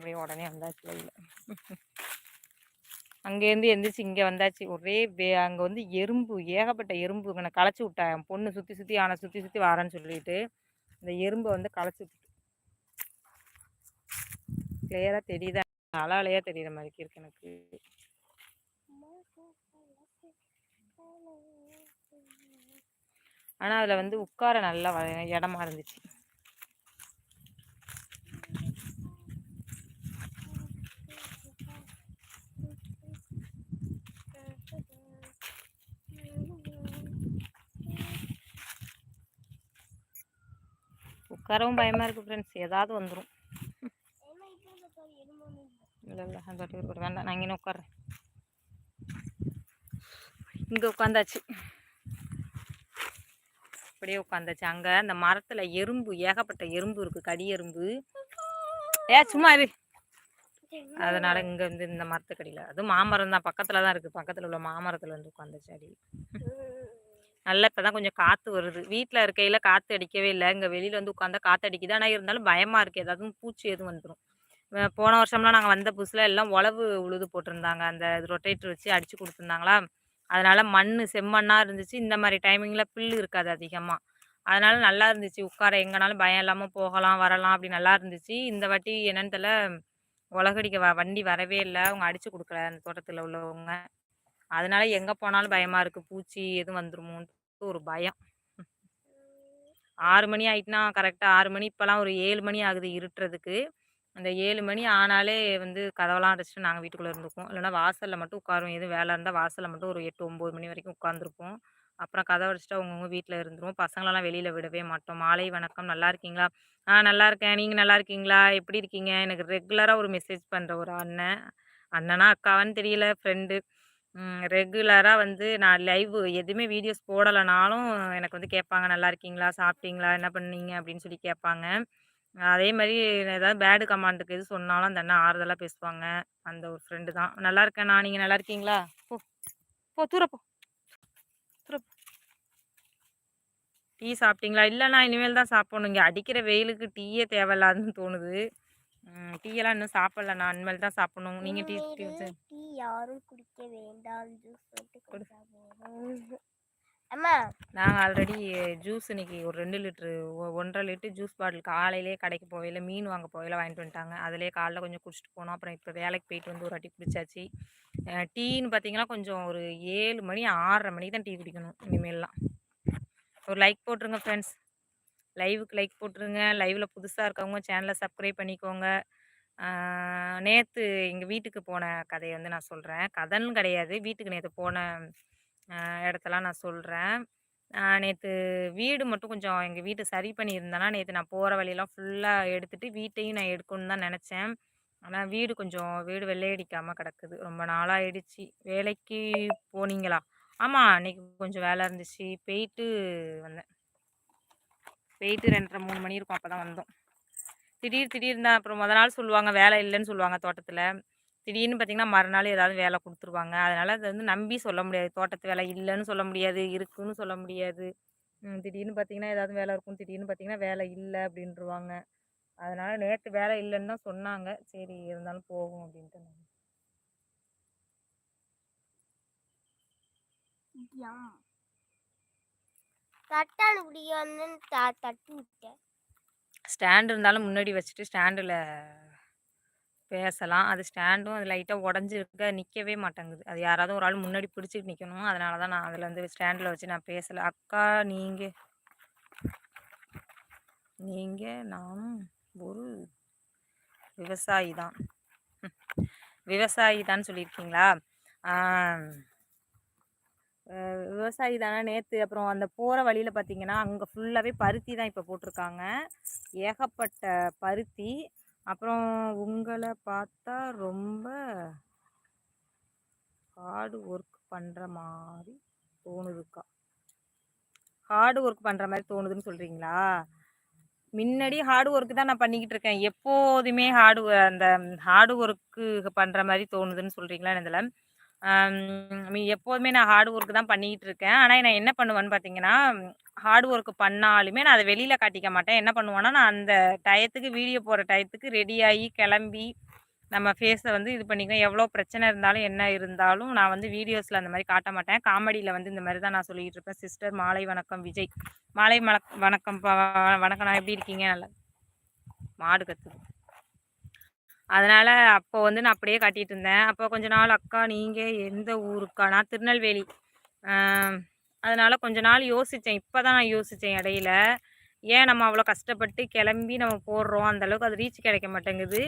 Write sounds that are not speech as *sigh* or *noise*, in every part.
அப்படியே உடனே வந்தாச்சு வெளியில் அங்கேருந்து எந்திரிச்சு இங்கே வந்தாச்சு. ஒரே வே அங்கே வந்து எறும்பு ஏகப்பட்ட எறும்பு நான் களைச்சி விட்டேன் என் பொண்ணு சுற்றி சுற்றி ஆனை சுற்றி சுற்றி வரேன்னு சொல்லிட்டு இந்த எறும்பை வந்து களைச்சி விட்டு கிளியராக தெரியுதா? அலாலையாக தெரியுற மாதிரி இருக்கு எனக்கு. ஆனால் அதில் வந்து உட்கார நல்லா இடமா இருந்துச்சு. உட்காரவும் பயமாக இருக்குது ஃப்ரெண்ட்ஸ் ஏதாவது வந்துடும் இல்லை இல்லை அந்த வேண்டாம். நான் இங்கே உட்காறேன் இங்கே உட்காந்தாச்சு. அப்படியே உட்காந்தாச்சு. அங்கே அந்த மரத்தில் எறும்பு ஏகப்பட்ட எறும்பு இருக்குது கடி எறும்பு. ஏ சும்மா இரு. அதனால இங்கே வந்து இந்த மரத்துக்கடியில் அதுவும் மாமரம் தான் பக்கத்தில் தான் இருக்குது பக்கத்தில் உள்ள மாமரத்தில் வந்து உட்காந்துச்சு அடி. நல்லா இப்போ தான் கொஞ்சம் காற்று வருது. வீட்டில் இருக்கையில் காற்று அடிக்கவே இல்லை. இங்கே வெளியில் வந்து உட்காந்தா காற்று அடிக்குது. ஆனால் இருந்தாலும் பயமாக இருக்குது ஏதாவது பூச்சி எதுவும் வந்துடும் போன வருஷம்லாம் நாங்கள் வந்த புதுசில் எல்லாம் உழவு உழுது போட்டிருந்தாங்க. அந்த ரொட்டேட்டர் வச்சு அடித்து கொடுத்துருந்தாங்களா? அதனால் மண் செம்மண்ணாக இருந்துச்சு. இந்த மாதிரி டைமிங்கில் புல் இருக்காது அதிகமாக அதனால் நல்லா இருந்துச்சு. உட்கார எங்கேனாலும் பயம் இல்லாமல் போகலாம் வரலாம் அப்படி நல்லா இருந்துச்சு. இந்த வாட்டி என்னன்னு தெரியல உலகடிக்க வ வண்டி வரவே இல்லை. அவங்க அடித்து கொடுக்கல. அந்த தோட்டத்தில் உள்ளவங்க. அதனால எங்கே போனாலும் பயமாக இருக்குது பூச்சி எதுவும் வந்துருமோன்ட்டு. ஒரு பயம். ஆறு மணி ஆயிட்டுனா கரெக்டாக ஆறு மணி இப்போலாம் ஒரு ஏழு மணி ஆகுது இருட்டுறதுக்கு. அந்த ஏழு மணி ஆனாலே வந்து கதவெல்லாம் அடைச்சிட்டு நாங்கள் வீட்டுக்குள்ளே இருந்துக்குவோம். இல்லைனா வாசலில் மட்டும் உட்காருவோம். எதுவும் வேலை இருந்தால் வாசலில் மட்டும் ஒரு எட்டு ஒம்பது மணி வரைக்கும் உட்காந்துருப்போம் அப்புறம் கதவை அடிச்சுட்டு அவங்கவுங்க வீட்டில் இருந்துருவோம். பசங்களெல்லாம் வெளியில் விடவே மாட்டோம். மாலை வணக்கம். நல்லா இருக்கீங்களா? ஆ நல்லா இருக்கேன். நீங்கள் நல்லா இருக்கீங்களா? எப்படி இருக்கீங்க? எனக்கு ரெகுலராக ஒரு மெசேஜ் பண்ணுற ஒரு அண்ணன். அண்ணனா அக்காவான்னு தெரியல. ஃப்ரெண்டு. ரெகுலராக வந்து நான் லைவ் எதுவுமே வீடியோஸ் போடலைனாலும் எனக்கு வந்து கேட்பாங்க நல்லா இருக்கீங்களா? சாப்பிட்டீங்களா? என்ன பண்ணீங்க? அப்படின்னு சொல்லி கேட்பாங்க. அதே மாதிரி ஏதாவது பேடு கமாண்டுக்கு எது சொன்னாலும் அந்த அண்ணன் ஆறுதலாக பேசுவாங்க. அந்த ஒரு ஃப்ரெண்டு தான். நல்லா இருக்கேன் நான் நீங்கள் நல்லா இருக்கீங்களா? போ போ தூர போ தூர டீ சாப்பிட்டீங்களா? இல்லைண்ணா. இனிமேல் தான் சாப்பிடணும். இங்கே அடிக்கிற வெயிலுக்கு டீயே தேவையில்லாதுன்னு தோணுது. டீயெல்லாம் இன்னும் சாப்பிடல. நான் இனிமேல் தான் சாப்பிடணும். நீங்கள் டீ டீ டீ யாரும் குடிக்க வேண்டாம் ஜூஸ் அம்மா. நாங்கள் ஆல்ரெடி ஜூஸ் இன்னைக்கு ஒரு ரெண்டு லிட்ரு ஒன்றரை லிட்டரு ஜூஸ் பாட்டில் காலையிலே கடைக்கு போகையில் மீன் வாங்க போகையில் வாங்கிட்டு வந்துட்டாங்க. அதிலே காலைல கொஞ்சம் குடிச்சிட்டு போனோம். அப்புறம் இப்போ வேலைக்கு போயிட்டு வந்து ஒரு வாட்டி குடிச்சாச்சு. டீன்னு பார்த்தீங்கன்னா கொஞ்சம் ஒரு ஏழு மணி ஆறரை மணிக்கு தான் டீ குடிக்கணும். இனிமேல்லாம். ஒரு லைக் போட்டுருங்க ஃப்ரெண்ட்ஸ் லைவுக்கு லைக் போட்டுருங்க. லைவில் புதுசாக இருக்கவங்க சேனலை சப்ஸ்கிரைப் பண்ணிக்கோங்க. நேற்று எங்கள் வீட்டுக்கு போன கதையை வந்து நான் சொல்கிறேன் கதைன்னு கிடையாது. வீட்டுக்கு நேற்று போன இடத்தெல்லாம் நான் சொல்கிறேன் நேற்று வீடு மட்டும் கொஞ்சம் எங்கள் வீட்டை சரி பண்ணியிருந்தேன்னா நேற்று நான் போகிற வழியெல்லாம் ஃபுல்லாக எடுத்துகிட்டு வீட்டையும் நான் எடுக்கணும்னு தான் நினச்சேன். ஆனால் வீடு கொஞ்சம் வீடு வெள்ளையடிக்காமல் கிடக்குது. ரொம்ப நாளாகிடுச்சு வேலைக்கு போனீங்களா? ஆமாம் அன்றைக்கி கொஞ்சம் வேலை இருந்துச்சு. போயிட்டு வந்தேன். போயிட்டு ரெண்டரை மூணு மணி இருக்கும். அப்போ தான் வந்தோம். திடீர் திடீர்னு தான் அப்புறம் முத நாள் சொல்லுவாங்க வேலை இல்லைன்னு சொல்லுவாங்க தோட்டத்தில். திடீர்னு பார்த்திங்கன்னா மறுநாள் ஏதாவது வேலை கொடுத்துருவாங்க. அதனால் அதை வந்து நம்பி சொல்ல முடியாது. தோட்டத்து வேலை இல்லைன்னு சொல்ல முடியாது இருக்குன்னு சொல்ல முடியாது. திடீர்னு பார்த்திங்கன்னா ஏதாவது வேலை இருக்கும். திடீர்னு பார்த்திங்கன்னா வேலை இல்லை அப்படின்ருவாங்க. அதனால் நேற்று வேலை இல்லைன்னு தான் சொன்னாங்க. சரி இருந்தாலும் போகும் அப்படின்ட்டு நான். ஸ்டாண்ட் இருந்தாலும் முன்னாடி வச்சுட்டு ஸ்டாண்டில் பேசலாம். அது ஸ்டாண்டும் அது லைட்டாக உடஞ்சிருக்க நிற்கவே மாட்டேங்குது. அது யாராவது ஒரு ஆள் முன்னாடி பிடிச்சிட்டு நிற்கணும் அதனால தான் நான் அதில் வந்து ஸ்டாண்டில் வச்சு நான் பேசலை. அக்கா நீங்கள் நீங்கள் நானும் ஒரு விவசாயி தான். விவசாயி தான் சொல்லியிருக்கீங்களா? விவசாயி தானே நேற்று அப்புறம் அந்த போகிற வழியில் பார்த்தீங்கன்னா அங்கே ஃபுல்லாகவே பருத்தி தான் இப்போ போட்டிருக்காங்க. ஏகப்பட்ட பருத்தி. அப்புறம் உங்களை பார்த்தா ரொம்ப ஹார்டு ஒர்க் பண்ணுற மாதிரி தோணுதுக்கா. ஹார்டு ஒர்க் பண்ணுற மாதிரி தோணுதுன்னு சொல்கிறீங்களா முன்னாடி ஹார்டு ஒர்க்கு தான் நான் பண்ணிக்கிட்டு இருக்கேன். எப்போதுமே ஹார்டு அந்த ஹார்டு ஒர்க்கு பண்ணுற மாதிரி தோணுதுன்னு சொல்கிறீங்களா இதில் எப்போதுமே நான் ஹார்ட் ஒர்க் தான் பண்ணிக்கிட்டு இருக்கேன். ஆனால் நான் என்ன பண்ணுவேன்னு பார்த்தீங்கன்னா ஹார்ட் ஒர்க் பண்ணாலுமே நான் அதை வெளியில் காட்டிக்க மாட்டேன். என்ன பண்ணுவேன்னா நான் அந்த டயத்துக்கு வீடியோ போடுற டயத்துக்கு ரெடியாகி கிளம்பி நம்ம ஃபேஸை வந்து இது பண்ணிக்குவேன் எவ்வளோ பிரச்சனை இருந்தாலும் என்ன இருந்தாலும் நான் வந்து வீடியோஸில் அந்த மாதிரி காட்ட மாட்டேன். காமெடியில் வந்து இந்த மாதிரி தான் நான் சொல்லிகிட்டு இருப்பேன். சிஸ்டர் மாலை வணக்கம் விஜய். மாலை வணக்கம் பா- வணக்கம். நான் எப்படி இருக்கீங்க? நல்லா மாடு கற்றுக்கு அதனால் அப்போ வந்து நான் அப்படியே கட்டிகிட்டு இருந்தேன். அப்போ கொஞ்ச நாள் அக்கா நீங்கள் எந்த ஊருக்கா? நான் திருநெல்வேலி. அதனால் கொஞ்ச நாள் யோசித்தேன் இப்போ தான் நான் யோசித்தேன் இடையில. ஏன் நம்ம அவ்வளோ கஷ்டப்பட்டு கிளம்பி நம்ம போடுறோம்? அந்தளவுக்கு அது ரீச் கிடைக்க மாட்டேங்குது.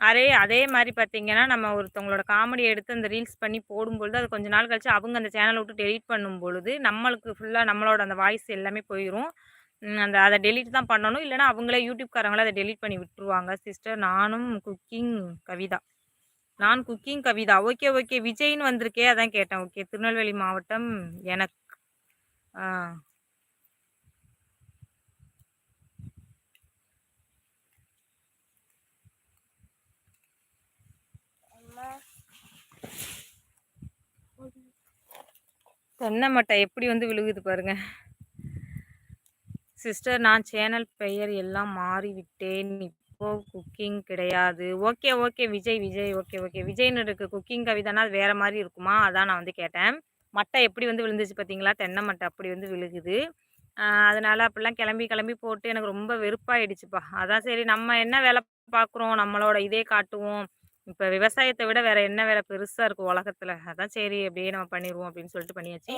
அதே அதே மாதிரி பார்த்திங்கன்னா நம்ம ஒருத்தவங்களோட காமெடி எடுத்து அந்த ரீல்ஸ் பண்ணி போடும்பொழுது அது கொஞ்ச நாள் கழிச்சு அவங்க அந்த சேனலை விட்டு டெலீட் பண்ணும் பொழுது நம்மளுக்கு ஃபுல்லாக நம்மளோட அந்த வாய்ஸ் எல்லாமே போயிடும் அந்த அதை டெலிட் தான் பண்ணணும். இல்லைனா அவங்களே யூடியூப்காரங்களே அதை டெலிட் பண்ணி விட்டுருவாங்க. சிஸ்டர் நானும் குக்கிங் கவிதா. நான் குக்கிங் கவிதா. ஓகே ஓகே விஜய்னு வந்திருக்கே அதான் கேட்டேன். ஓகே திருநெல்வேலி மாவட்டம் எனக்கு. ஆ. தென்னை மட்டை எப்படி வந்து விழுகுது பாருங்க. சிஸ்டர் நான் சேனல் பெயர் எல்லாம் மாறிவிட்டேன். இப்போ குக்கிங் கிடையாது. Okay okay Vijay Vijay okay okay விஜய்னு இருக்குது குக்கிங் கவிதைனா அது வேறு மாதிரி இருக்குமா? அதான் நான் வந்து கேட்டேன். மட்டை எப்படி வந்து விழுந்துச்சு பார்த்தீங்களா? தென்னை மட்டை அப்படி வந்து விழுகுது. அதனால் அப்படிலாம் கிளம்பி கிளம்பி போட்டு எனக்கு ரொம்ப வெறுப்பாயிடுச்சுப்பா. அதான் சரி நம்ம என்ன வேலை பார்க்குறோம்? நம்மளோட இதே காட்டுவோம். இப்போ விவசாயத்தை விட வேற என்ன வேலை பெருசாக இருக்கும் உலகத்தில்? அதான் சரி அப்படியே நம்ம பண்ணிடுவோம் அப்படின்னு சொல்லிட்டு பண்ணியாச்சு.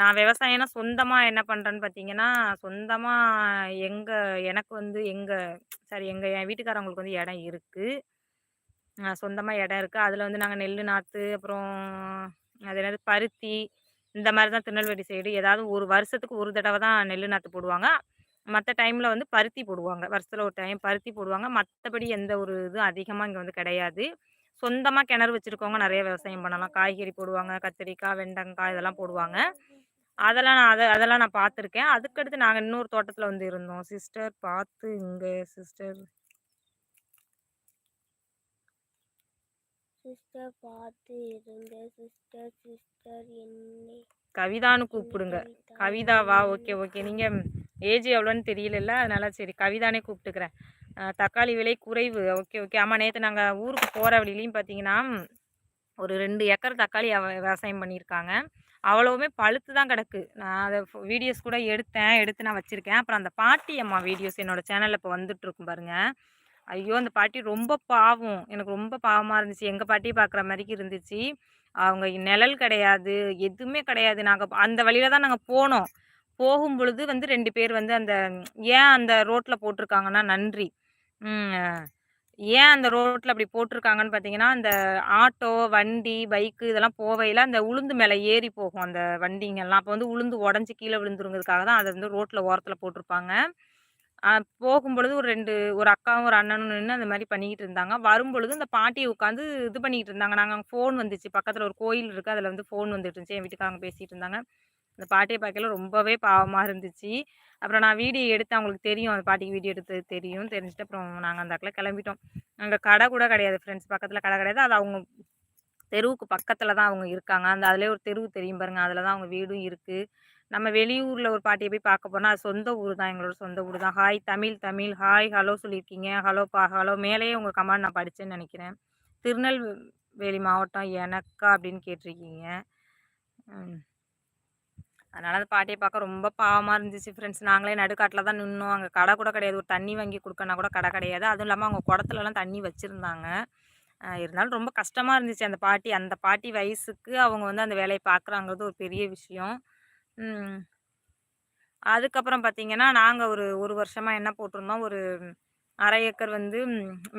நான் விவசாயம்னா சொந்தமாக என்ன பண்ணுறேன்னு பார்த்தீங்கன்னா சொந்தமாக எங்கள் எனக்கு வந்து எங்கள் சாரி எங்கள் என் வீட்டுக்காரவங்களுக்கு வந்து இடம் இருக்குது சொந்தமாக இடம் இருக்குது அதில் வந்து நாங்கள் நெல் நாற்று அப்புறம் அது என்னது பருத்தி இந்த மாதிரி தான் திருநெல்வேலி சைடு ஏதாவது ஒரு வருஷத்துக்கு ஒரு தடவை தான் நெல் நாற்று போடுவாங்க. மற்ற டைமில் வந்து பருத்தி போடுவாங்க. வருஷத்தில் ஒரு டைம் பருத்தி போடுவாங்க. மற்றபடி எந்த ஒரு இதுவும் அதிகமாக இங்கே வந்து கிடையாது. சொந்தமாக கிணறு வச்சுருக்கவங்க நிறைய விவசாயம் பண்ணலாம். காய்கறி போடுவாங்க கத்திரிக்காய் வெண்டங்காய் இதெல்லாம் போடுவாங்க. அதெல்லாம் நான் அதை அதெல்லாம் நான் பார்த்துருக்கேன். அதுக்கடுத்து நாங்கள் இன்னொரு தோட்டத்தில் வந்து இருந்தோம். சிஸ்டர் பார்த்து இங்கே சிஸ்டர். சிஸ்டர் பார்த்து இருங்க. சிஸ்டர் சிஸ்டர் என்னை கவிதான்னு கூப்பிடுங்க. கவிதாவா? Okay okay. நீங்கள் ஏஜ் எவ்வளோன்னு தெரியல அதனால சரி கவிதானே கூப்பிட்டுக்கிறேன். தக்காளி விலை குறைவு. Okay okay. ஆமாம் நேற்று நாங்கள் ஊருக்கு போகிற வழியிலையும் பார்த்தீங்கன்னா ஒரு ரெண்டு ஏக்கர் தக்காளி அவ- விவசாயம் பண்ணியிருக்காங்க. அவ்வளவுமே பழுத்து தான் கிடக்கு. நான் அதை வீடியோஸ் கூட எடுத்தேன் எடுத்து நான் வச்சுருக்கேன். அப்புறம் அந்த பாட்டி அம்மா வீடியோஸ் என்னோடய சேனலில் இப்போ வந்துட்டுருக்கும் பாருங்கள் ஐயோ அந்த பாட்டி ரொம்ப பாவம். எனக்கு ரொம்ப பாவமாக இருந்துச்சு. எங்கள் பாட்டியை பார்க்குற மாதிரிக்கு இருந்துச்சு. அவங்க நிழல் கிடையாது. எதுவுமே கிடையாது. நாங்கள் அந்த வழியில் தான் நாங்கள் போனோம். போகும் பொழுது வந்து ரெண்டு பேர் வந்து அந்த ஏன் அந்த ரோட்டில் போட்டிருக்காங்கன்னா நன்றி. ஏன் அந்த ரோட்டில் அப்படி போட்டிருக்காங்கன்னு பார்த்தீங்கன்னா அந்த ஆட்டோ வண்டி பைக்கு இதெல்லாம் போவையில் அந்த உளுந்து மேலே ஏறி போகும் அந்த வண்டிங்கெல்லாம். அப்போ வந்து உளுந்து உடஞ்சி கீழே விழுந்துருங்கிறதுக்காக தான் அதை வந்து ரோட்டில் ஓரத்தில் போட்டிருப்பாங்க. போகும் போகும்பொழுது ஒரு ரெண்டு ஒரு அக்காவும் ஒரு அண்ணனும் நின்று அந்த மாதிரி பண்ணிக்கிட்டு இருந்தாங்க. வரும்பொழுது அந்த பாட்டியை உட்காந்து இது பண்ணிக்கிட்டு இருந்தாங்க. நாங்கள் ஃபோன் வந்துச்சு. பக்கத்தில் ஒரு கோயில் இருக்குது அதில் வந்து ஃபோன் வந்துட்டு இருந்துச்சு. என் வீட்டுக்காரங்க பேசிகிட்டு இருந்தாங்க. அந்த பாட்டியை பார்க்கல ரொம்பவே பாவமாக இருந்துச்சு. அப்புறம் நான் வீடியோ எடுத்து அவங்களுக்கு தெரியும். அந்த பாட்டிக்கு வீடியோ எடுத்து தெரியும். தெரிஞ்சுட்டு அப்புறம் நாங்கள் அந்த இடத்துல கிளம்பிட்டோம். அங்கே கடை கூட கிடையாது. ஃப்ரெண்ட்ஸ் பக்கத்தில் கடை கிடையாது. அது அவங்க தெருவுக்கு பக்கத்தில் தான் அவங்க இருக்காங்க. அந்த அதிலே ஒரு தெருவு தெரியும் பாருங்க. அதில் தான் அவங்க வீடும் இருக்குது நம்ம வெளியூரில் ஒரு பாட்டியை போய் பார்க்க போனால் அது சொந்த ஊர் தான். எங்களோட சொந்த ஊர் தான். Hi Tamil Tamil. Hi hello சொல்லியிருக்கீங்க. ஹலோ பா ஹலோ மேலேயே உங்கள் கமெண்ட் நான் படித்தேன்னு நினைக்கிறேன். திருநெல்வேலி மாவட்டம் எனக்கா அப்படின்னு கேட்டிருக்கீங்க. அதனால் அந்த பாட்டியை பார்க்க ரொம்ப பாவமாக இருந்துச்சு ஃப்ரெண்ட்ஸ் நாங்களே நடுக்காட்டில் தான் நின்னோம். அங்கே கடை கூட கிடையாது. ஒரு தண்ணி வாங்கி கொடுக்கனா கூட கடை கிடையாது. அதுவும் இல்லாமல் அவங்க குடத்துலலாம் தண்ணி வச்சுருந்தாங்க. இருந்தாலும் ரொம்ப கஷ்டமாக இருந்துச்சு அந்த பாட்டி. அந்த பாட்டி வயசுக்கு அவங்க வந்து அந்த வேலையை பார்க்குறாங்கிறது ஒரு பெரிய விஷயம். அதுக்கப்புறம் பார்த்திங்கன்னா நாங்கள் ஒரு ஒரு வருஷமாக என்ன போட்டிருந்தோம்? ஒரு அரை ஏக்கர் வந்து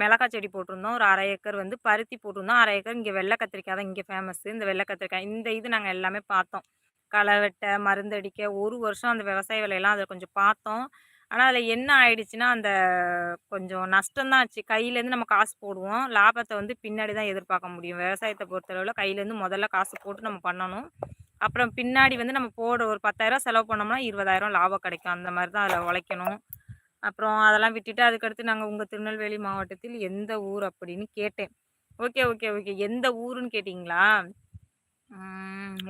மிளகாய் செடி போட்டிருந்தோம். ஒரு அரை ஏக்கர் வந்து பருத்தி போட்டிருந்தோம். அரை ஏக்கர் இங்கே வெள்ளை கத்திரிக்காய் தான் இங்கே ஃபேமஸ்ஸு இந்த வெள்ளை கத்திரிக்காய் இந்த இது நாங்கள் எல்லாமே பார்த்தோம். களை வெட்ட மருந்தடிக்க ஒரு வருஷம் அந்த விவசாய வேலையெல்லாம் அதை கொஞ்சம் பார்த்தோம். ஆனால் அதில் என்ன ஆயிடுச்சுன்னா அந்த கொஞ்சம் நஷ்டம் தான் ஆச்சு. கையிலேருந்து நம்ம காசு போடுவோம். லாபத்தை வந்து பின்னாடி தான் எதிர்பார்க்க முடியும். விவசாயத்தை பொறுத்தளவில் கையிலேருந்து முதல்ல காசு போட்டு நம்ம பண்ணணும். அப்புறம் பின்னாடி வந்து நம்ம போட ஒரு பத்தாயிரம் செலவு பண்ணோம்னா இருபதாயிரம் லாபம் கிடைக்கும். அந்த மாதிரி தான் அதில் உழைக்கணும். அப்புறம் அதெல்லாம் விட்டுட்டு அதுக்கடுத்து நாங்கள் உங்கள் திருநெல்வேலி மாவட்டத்தில் எந்த ஊர் அப்படின்னு கேட்டேன். Okay okay okay. எந்த ஊருன்னு கேட்டிங்களா?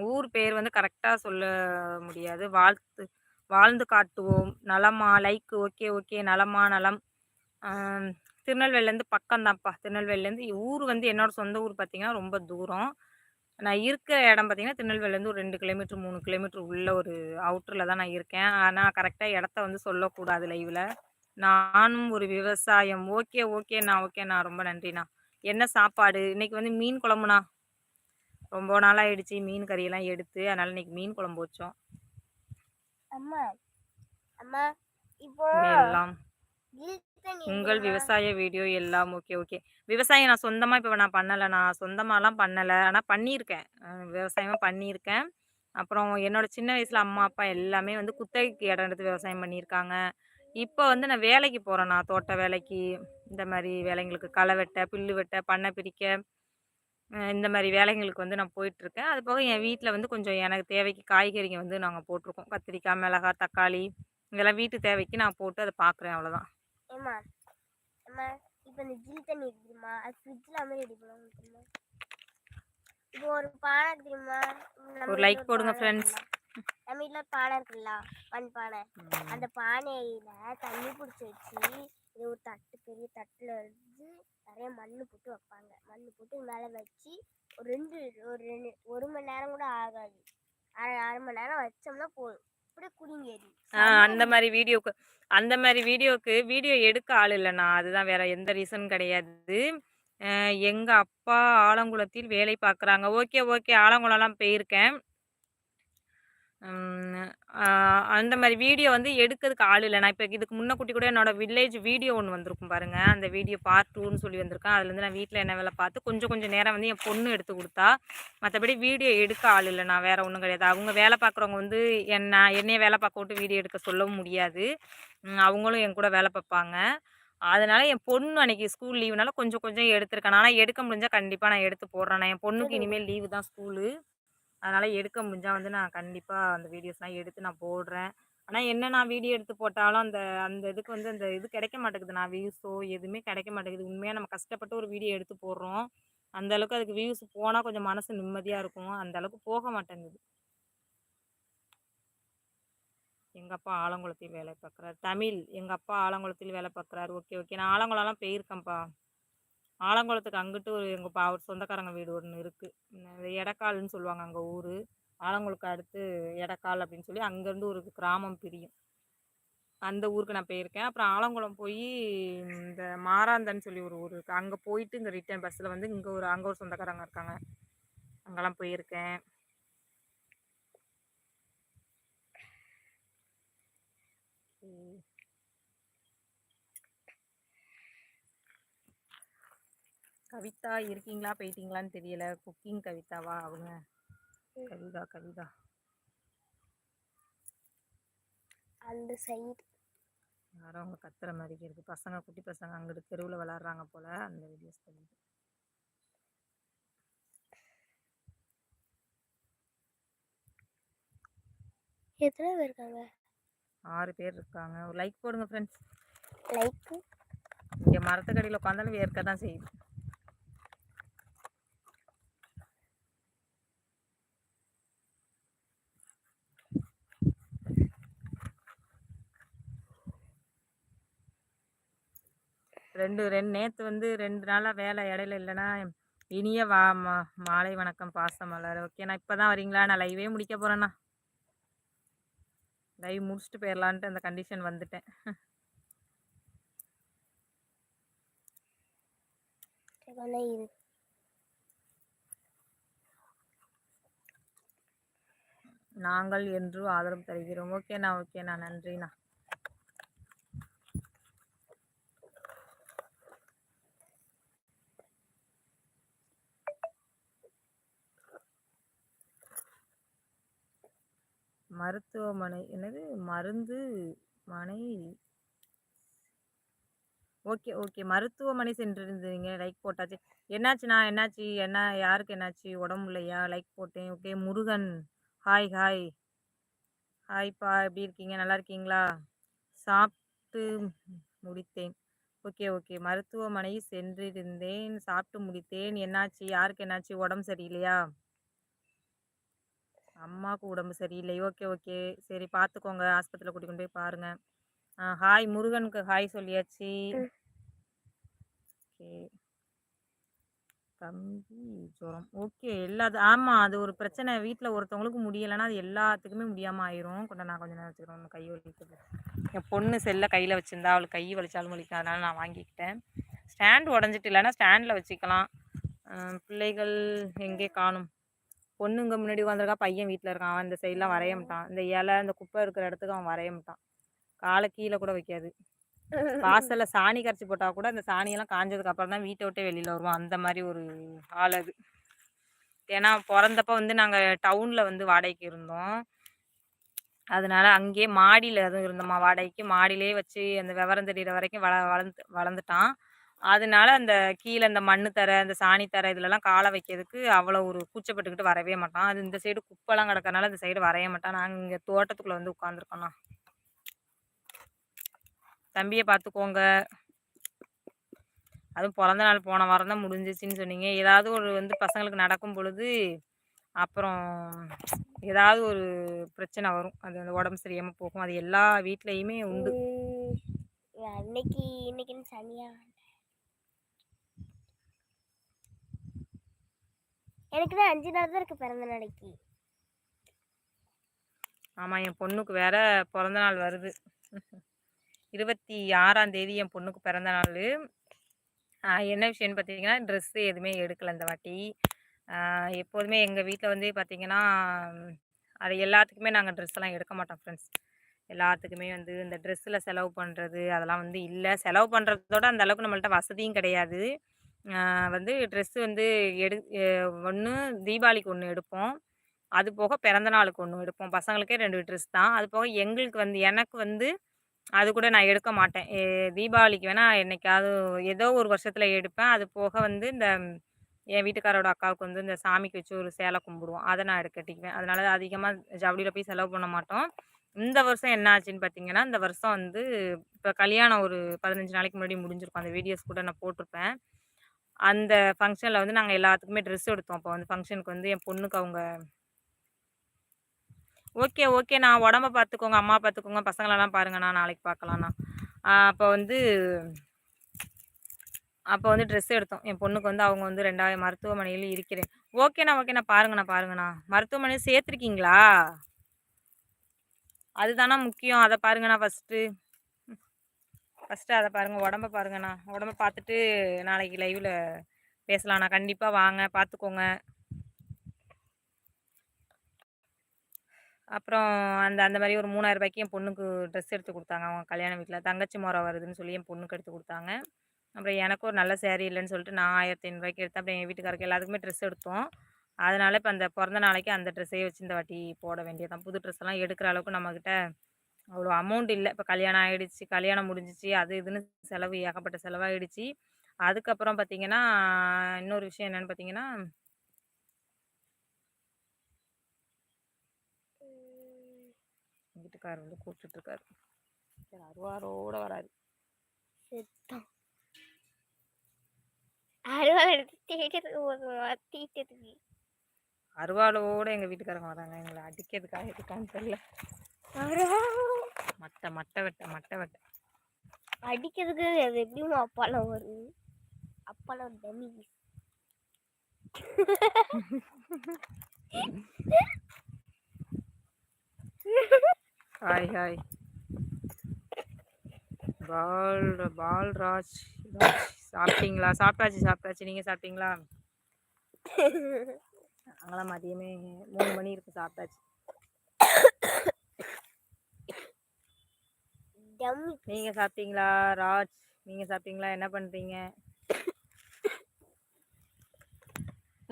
ஊர் பேர் வந்து கரெக்டாக சொல்ல முடியாது. வாழ்த்து வாழ்ந்து காட்டுவோம். நலமா லைக் ஓகே ஓகே நலமா நலம். திருநெல்வேலிலேருந்து பக்கம் தான்ப்பா திருநெல்வேலிலேருந்து ஊர் வந்து என்னோடய சொந்த ஊர் பார்த்திங்கன்னா ரொம்ப தூரம். நான் இருக்கிற இடம் பார்த்தீங்கன்னா திருநெல்வேலிலேருந்து ஒரு ரெண்டு கிலோமீட்டர் மூணு கிலோமீட்டர் உள்ள ஒரு அவுட்டரில் தான் நான் இருக்கேன். ஆனால் கரெக்டாக இடத்த வந்து சொல்லக்கூடாது லைவில் நானும் ஒரு விவசாயம். ஓகே ஓகேண்ணா ஓகேண்ணா. ரொம்ப நன்றிண்ணா. என்ன சாப்பாடு? இன்றைக்கி வந்து மீன் குழம்புண்ணா? ரொம்ப நாளாகிடுச்சு மீன் கறியெல்லாம் எடுத்து அதனால் இன்னைக்கு மீன் குழம்பு வச்சோம். அம்மா அம்மா இப்போ எல்லாம் உங்கள்? விவசாய வீடியோ எல்லாம் ஓகே ஓகே. விவசாயம் நான் சொந்தமாக இப்போ நான் பண்ணலை நான் சொந்தமாலாம் பண்ணலை. ஆனால் பண்ணியிருக்கேன். விவசாயமாக பண்ணியிருக்கேன். அப்புறம் என்னோட சின்ன வயசில் அம்மா அப்பா எல்லாமே வந்து குத்தகைக்கு இடம் எடுத்து விவசாயம் பண்ணியிருக்காங்க. இப்போ வந்து நான் வேலைக்கு போகிறேன் நான் தோட்ட வேலைக்கு. இந்த மாதிரி வேலைங்களுக்கு களை வெட்ட புல்லு வெட்ட பண்ணை பிரிக்க. இந்த மாதிரி வேலைங்களுக்கு வந்து நான் போயிட்டுருக்கேன். அது போக என் வீட்டில் வந்து கொஞ்சம் எனக்கு தேவைக்கு காய்கறிங்க வந்து நாங்கள் போட்டிருக்கோம். கத்திரிக்காய் மிளகாய் தக்காளி இதெல்லாம் வீட்டு தேவைக்கு நான் போட்டு அதை பார்க்குறேன் அவ்வளோதான் ஏம்மா அம்மா இப்போ இந்த ஜில் தண்ணி இருக்கு தெரியுமா? அது ஃப்ரிட்ஜில் ரெடி தெரியுமா? இப்போ ஒரு பானை இருக்கு தெரியுமா? நம்ம ஒரு like போடுங்க. இருக்குல்ல? நம்ம வீட்டில் பானை இருக்குல்ல மண் பானை. அந்த பானையில தண்ணி பிடிச்சி வச்சு இது ஒரு தட்டு பெரிய தட்டில் வந்து நிறைய மண் போட்டு வைப்பாங்க. மண் போட்டு மேலே வச்சு ஒரு ரெண்டு ஒரு ரெண்டு ஒரு மணி நேரம் கூட ஆகாது. அரை அரை மணி நேரம் வச்சோம்னா போதும். அப்படியே குடிங்கேறி அந்த மாதிரி வீடியோக்கு அந்த மாதிரி வீடியோக்கு வீடியோ எடுக்க ஆள் இல்லைண்ணா. அதுதான் வேற எந்த ரீசன் கிடையாது. எங்க அப்பா ஆலங்குளத்தில் வேலை பார்க்குறாங்க. Okay okay. ஆலங்குளம்லாம் போயிருக்கேன். அந்த மாதிரி வீடியோ வந்து எடுக்கிறதுக்கு ஆள் இல்லை. நான் இப்போ இதுக்கு முன்ன குட்டி கூட என்னோட வில்லேஜ் வீடியோ ஒன்று வந்திருக்கும் பாருங்க. அந்த வீடியோ பார்ட் டூன்னு சொல்லி வந்திருக்கேன் அதுலேருந்து நான் வீட்டில் என்ன வேலை பார்த்து கொஞ்சம் கொஞ்சம் நேரம் வந்து என் பொண்ணு எடுத்து கொடுத்தா மற்றபடி வீடியோ எடுக்க ஆள் இல்லை. நான் வேற ஒன்றும் கிடையாது. அவங்க வேலை பார்க்குறவங்க வந்து என்ன என்னைய வேலை பார்க்க விட்டு வீடியோ எடுக்க சொல்லவும் முடியாது. அவங்களும் என் கூட வேலை பார்ப்பாங்க. அதனால என் பொண்ணு அன்னைக்கு ஸ்கூல் லீவுனால கொஞ்சம் கொஞ்சம் எடுத்திருக்கேன். ஆனால் எடுக்க முடிஞ்சா கண்டிப்பாக நான் எடுத்து போடுறேன். நான் என் பொண்ணுக்கு இனிமேல் லீவு தான் ஸ்கூலு. அதனால் எடுக்க முடிஞ்சால் வந்து நான் கண்டிப்பாக அந்த வீடியோஸ்லாம் எடுத்து நான் போடுறேன். ஆனால் என்ன நான் வீடியோ எடுத்து போட்டாலும் அந்த அந்த இதுக்கு வந்து அந்த இது கிடைக்க மாட்டேங்குது. நான் வியூஸோ எதுவுமே கிடைக்க மாட்டேங்குது. உண்மையாக நம்ம கஷ்டப்பட்டு ஒரு வீடியோ எடுத்து போடுறோம். அந்த அளவுக்கு அதுக்கு வியூஸ் போனால் கொஞ்சம் மனசு நிம்மதியாக இருக்கும். அந்த அளவுக்கு போக மாட்டேங்குது. எங்கள் அப்பா ஆலங்குளத்தில் வேலை பார்க்குறாரு. தமிழ் எங்கள் அப்பா ஆலங்குளத்தில் வேலை பார்க்குறாரு. Okay okay. நான் ஆலங்குளம்லாம் போயிருக்கேன்ப்பா. ஆலங்குளத்துக்கு அங்கிட்டு ஒரு எங்கள் பா அவர் சொந்தக்காரங்க வீடு ஒன்று இருக்குது எடக்கால்னு சொல்லுவாங்க அங்கே ஊர். ஆலங்குளத்துக்கு அடுத்து எடக்கால் அப்படின்னு சொல்லி அங்கேருந்து ஒரு கிராமம் பிரியும். அந்த ஊருக்கு நான் போயிருக்கேன். அப்புறம் ஆலங்குளம் போய் இந்த மாராந்தன்னு சொல்லி ஒரு ஊர் இருக்குது அங்கே போயிட்டு இங்கே ரிட்டர்ன் பஸ்ஸில் வந்து இங்கே ஒரு அங்கே ஒரு சொந்தக்காரங்க இருக்காங்க. அங்கெல்லாம் போயிருக்கேன். ம். கவிதா இருக்கீங்களா? போயிட்டீங்களான்னு தெரியல. குக்கிங் கவிதாவா அவங்க? கவிதா கவிதா. அந்த சைடு. யாரோ அவங்க கத்துற மாதிரி இருக்கு. பசங்க குட்டி பசங்க அங்கிட்டு தெருவில் விளாட்றாங்க போல. அந்த வீடியோஸ் தெரியுது எத்தனை பேர் இருக்காங்க? ஆறு பேர் இருக்காங்க. ஒரு லைக் போடுங்க ஃப்ரெண்ட்ஸ் லைக்கு இங்கே மரத்துக்கடியில் உட்காந்தாலும் வேர்க்க தான் செய்யுது. ரெண்டு ரெண்டு நேற்று வந்து ரெண்டு நாளாக வேலை இடையில இல்லைன்னா இனிய வா மா மாலை வணக்கம் பாசமலர் ஓகேண்ணா இப்போ தான் வரீங்களா? நான் லைவே முடிக்க போகிறேண்ணா லைவ் முடிச்சுட்டு போயிடலான்ட்டு அந்த கண்டிஷன் வந்துட்டேன். நாங்கள் என்று ஆதரவு தருகிறோம். ஓகேண்ணா ஓகேண்ணா நன்றிண்ணா. மருத்துவமனை என்னது? மருந்து மனை. Okay okay. மருத்துவமனை சென்றிருந்தீங்க லைக் போட்டாச்சு. என்னாச்சுண்ணா என்னாச்சு? என்ன யாருக்கு என்னாச்சு? உடம்பு இல்லையா? லைக் போட்டேன். ஓகே முருகன். Hi hi. ஹாய்ப்பா. எப்படி இருக்கீங்க? நல்லா இருக்கீங்களா? சாப்பிட்டு முடித்தேன். Okay okay. மருத்துவமனை சென்றிருந்தேன். சாப்பிட்டு முடித்தேன். என்னாச்சு? யாருக்கு என்னாச்சு? உடம்பு சரியில்லையா? அம்மாவுக்கு உடம்பு சரியில்லை. Okay okay. சரி பார்த்துக்கோங்க ஆஸ்பத்திரியில் கூட்டிக் கொண்டு போய் பாருங்க. ஆ, ஹாய் முருகனுக்கு ஹாய் சொல்லியாச்சு. ஓகே. தம்பி ஜுரம். ஓகே எல்லா ஆமாம் அது ஒரு பிரச்சனை. வீட்டில் ஒருத்தவங்களுக்கு முடியலைன்னா அது எல்லாத்துக்குமே முடியாமல் ஆயிரும். கொண்ட நான் கொஞ்ச நேரம் வச்சுக்கிறேன். ஒன்று கை வலிக்குது. என் பொண்ணு செல்லை கையில் வச்சிருந்தா அவளுக்கு கை வலிச்சாலும் வலிக்கும் அதனால நான் வாங்கிக்கிட்டேன். ஸ்டாண்ட் உடஞ்சிட்டு இல்லைன்னா ஸ்டாண்டில் வச்சுக்கலாம். பிள்ளைகள் எங்கே காணும்? பொண்ணுங்க முன்னாடி உட்காந்துருக்கா பையன் வீட்டில் இருக்கான். அவன் இந்த சைட்லாம் வரைய மாட்டான். இந்த இலை இந்த குப்பை இருக்கிற இடத்துக்கு அவன் வரைய மாட்டான். காலை கீழே கூட வைக்காது. *laughs* வாசல்ல சாணி கரைச்சி போட்டா கூட அந்த சாணியெல்லாம் காஞ்சதுக்கு அப்புறம் தான் வீட்டை விட்டே வெளியில வருவோம் அந்த மாதிரி ஒரு ஆள் அது. ஏன்னா பிறந்தப்ப வந்து நாங்க டவுன்ல வந்து வாடகைக்கு இருந்தோம். அதனால அங்கேயே மாடியில் அதுவும் இருந்தோமா வாடகைக்கு. மாடியிலே வச்சு அந்த விவரம் தெரியிற வரைக்கும் வள வளர்ந்து வளர்ந்துட்டான். அதனால அந்த கீழே இந்த மண்ணு தர இந்த சாணி தர இதுலலாம் காலை வைக்கிறதுக்கு அவ்வளோ ஒரு கூச்சப்பட்டுக்கிட்டு வரவே மாட்டான். அது இந்த சைடு குப்பைலாம் கிடக்கறனால இந்த சைடு வரைய மாட்டான். நாங்கள் இங்கே தோட்டத்துக்குள்ளே வந்து உட்காந்துருக்கோண்ணா தம்பியை பார்த்துக்கோங்க அதுவும் பிறந்த நாள் போன வாரம் தான் முடிஞ்சிச்சின்னு சொன்னீங்க. ஏதாவது ஒரு வந்து பசங்களுக்கு நடக்கும் பொழுது அப்புறம் ஏதாவது ஒரு பிரச்சனை வரும். அது அந்த உடம்பு சரியாமல் போகும். அது எல்லா வீட்லேயுமே உண்டு. அன்னைக்கு இன்னைக்குன்னு சனியா எனக்கு தான் அஞ்சு நாள் தான் இருக்கு பிறந்த நாளைக்கு. ஆமாம் என் பொண்ணுக்கு வேற பிறந்த நாள் வருது. இருபத்தி ஆறாம் தேதி என் பொண்ணுக்கு பிறந்த நாள். என்ன விஷயம்னு பார்த்தீங்கன்னா ட்ரெஸ்ஸு எதுவுமே எடுக்கலை இந்த வாட்டி. எப்போதுமே எங்கள் வீட்டில் வந்து பார்த்தீங்கன்னா அது எல்லாத்துக்குமே நாங்கள் ட்ரெஸ்லாம் எடுக்க மாட்டோம் ஃப்ரெண்ட்ஸ் எல்லாத்துக்குமே வந்து இந்த ட்ரெஸ்ஸில் செலவு பண்ணுறது அதெல்லாம் வந்து இல்லை. செலவு பண்ணுறதோட அந்த அளவுக்கு நம்மள்ட்ட வசதியும் கிடையாது. வந்து ட்ரெஸ்ஸு வந்து எடு ஒன்று தீபாவளிக்கு ஒன்று எடுப்போம். அது போக பிறந்த நாளுக்கு ஒன்று எடுப்போம். பசங்களுக்கே ரெண்டு ட்ரெஸ் தான். அது போக எங்களுக்கு வந்து எனக்கு வந்து அது கூட நான் எடுக்க மாட்டேன். தீபாவளிக்கு வேணால் என்னைக்காவது ஏதோ ஒரு வருஷத்தில் எடுப்பேன். அது போக வந்து இந்த என் வீட்டுக்காரோட அக்காவுக்கு வந்து இந்த சாமிக்கு வச்சு ஒரு சேலை கும்பிடுவோம். அதை நான் எடுக்கட்டிக்குவேன் அதனால அதிகமாக ஜவுளியில் போய் செலவு பண்ண மாட்டோம். இந்த வருஷம் என்ன ஆச்சுன்னு பார்த்தீங்கன்னா இந்த வருஷம் வந்து இப்போ கல்யாணம் ஒரு பதினஞ்சு நாளைக்கு முன்னாடி முடிஞ்சிருக்கும். அந்த வீடியோஸ் கூட நான் போட்டிருப்பேன். அந்த ஃபங்க்ஷனில் வந்து நாங்கள் எல்லாத்துக்குமே ட்ரெஸ் எடுத்தோம். அப்போ வந்து ஃபங்க்ஷனுக்கு வந்து என் பொண்ணுக்கு அவங்க ஓகே ஓகே. நான் உடம்ப பார்த்துக்கோங்க அம்மா பார்த்துக்கோங்க பசங்களெல்லாம் பாருங்கண்ணா. நாளைக்கு பார்க்கலாண்ணா அப்போ வந்து அப்போ வந்து ட்ரெஸ் எடுத்தோம். என் பொண்ணுக்கு வந்து அவங்க வந்து ரெண்டாவது மருத்துவமனையில் இருக்கிறேன். ஓகேண்ணா ஓகேண்ணா. பாருங்கண்ணா பாருங்கண்ணா. மருத்துவமனையில் சேர்த்துருக்கீங்களா? அதுதானா முக்கியம். அதை பாருங்கண்ணா ஃபஸ்ட்டு ஃபஸ்ட்டு அதை பாருங்கள் உடம்ப பாருங்கண்ணா உடம்ப பார்த்துட்டு நாளைக்கு லைவில் பேசலாண்ணா கண்டிப்பாக வாங்க பார்த்துக்கோங்க அப்புறம் அந்த அந்த மாதிரி ஒரு மூணாயிரம் ரூபாய்க்கு என் பொண்ணுக்கு ட்ரெஸ் எடுத்து கொடுத்தாங்க. அவங்க கல்யாண வீட்டில் தங்கச்சி முறை வருதுன்னு சொல்லி என் பொண்ணுக்கு எடுத்து கொடுத்தாங்க. அப்புறம் எனக்கு ஒரு நல்ல சேரீ இல்லைன்னு சொல்லிட்டு நான் ஆயிரத்தி ஐநூறுரூவாய்க்கு எடுத்தேன் அப்புறம் என் வீட்டுக்காரருக்கு எல்லாத்துக்குமே ட்ரெஸ் எடுத்தோம். அதனால் இப்போ அந்த பிறந்த நாளைக்கு அந்த ட்ரெஸ்ஸையே வச்சு இந்த வாட்டி போட வேண்டியதான் புது ட்ரெஸ் எல்லாம் எடுக்கிற அளவுக்கு நம்மக்கிட்ட அவ்வளோ அமௌண்ட் இல்லை. இப்போ கல்யாணம் ஆகிடுச்சு கல்யாணம் முடிஞ்சிச்சு அது இதுன்னு செலவு ஏகப்பட்ட செலவாகிடுச்சு அதுக்கப்புறம் பார்த்தீங்கன்னா இன்னொரு விஷயம் என்னென்னு பார்த்தீங்கன்னா வீட்டுக்காரர் வந்து கூப்பிட்டுட்ருக்காரு சரி அருவாரோட வராரு. செத்தான் அருவாளோட எங்கள் வீட்டுக்காரங்க வராங்க. எங்களை அடிக்கிறதுக்காக இருக்கான்னு தெரியல. மட்டை மட்டை வெட்ட மட்டை வெட்ட. அடிக்கிறதுக்கு அது எப்படியும் அப்பாலாம் வரும்? அப்பாலாம் dummy. Hi hi. Pal Palraj Raj சாப்பிட்டீங்களா? சாப்பிட்டாச்சு சாப்பிட்டாச்சு. நீங்கள் சாப்பிட்டீங்களா? *laughs* நாங்களாம் மதியமே மூணு மணி இருக்கு சாப்பிட்டாச்சு. நீங்கள் சாப்பிட்டீங்களா? ராஜ் நீங்கள் சாப்பிட்டீங்களா? என்ன பண்ணுறீங்க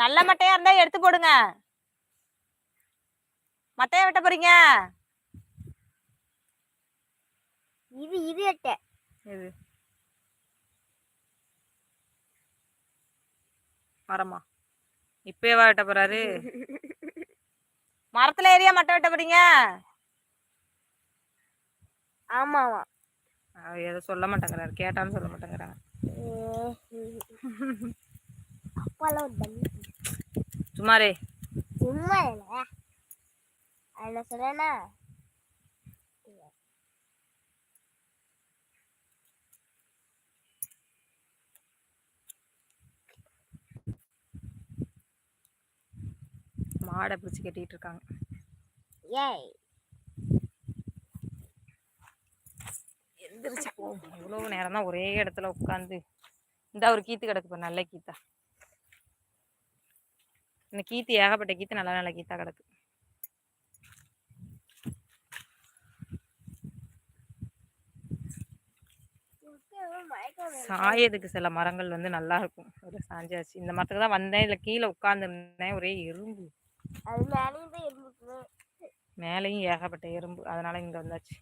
நல்ல மட்டையாக இருந்தால் எடுத்து போடுங்க. மட்டையை வெட்ட போகிறீங்க இது இது அட்டை இது மரமா? இப்பயேவா வெட்ட போறாரு? மரத்துல ஏறியா மட்டை வெட்ட போறீங்க? ஆமாவா? அவர் எதுவும் சொல்ல மாட்டேங்கிறாரு கேட்டாலும் சொல்ல மாட்டேங்கிறாங்க. சும்மாரே சும்மா என்ன சொல்றேன்னா? மாடை பிடிச்சி கட்டிட்டு இருக்காங்க. ஏய். எந்திரிச்சு போ. எவ்வளோ நேரம் தான் ஒரே இடத்துல உட்காந்து. இந்த ஒரு கீத்து கிடக்கு பாரு, நல்ல கீத்தா. இந்த கீத்து ஏகப்பட்ட கீத்து நல்ல நல்ல கீத்தா கிடக்கு. சாயதுக்கு சில மரங்கள் வந்து நல்லா இருக்கும். ஒரு சாஞ்சாச்சு. இந்த மரத்துக்கு தான் வந்தேன். இல்லை கீழே உட்காந்துருந்தேன் ஒரே எறும்பு மேலேயும் ஏகப்பட்ட எறும்பு அதனால இங்கே வந்தாச்சு.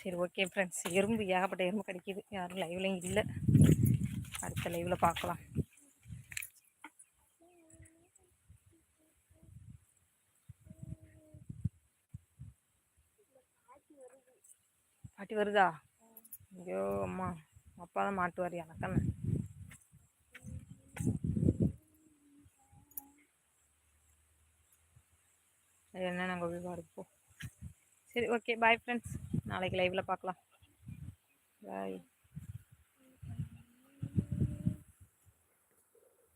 சரி ஓகே ஃப்ரெண்ட்ஸ் எறும்பு ஏகப்பட்ட எறும்பு கிடைக்கிது. யாரும் லைவ்லையும் இல்லை. அடுத்த லைவில் பார்க்கலாம். பாட்டி வருதா? ஐயோ அம்மா. அப்பா தான் மாட்டுவார் எனக்கண்ணே என்ன? நாங்கள் போய் இருப்போம் சரி ஓகே பாய் ஃப்ரெண்ட்ஸ் நாளைக்கு லைவில் பார்க்கலாம். பாய்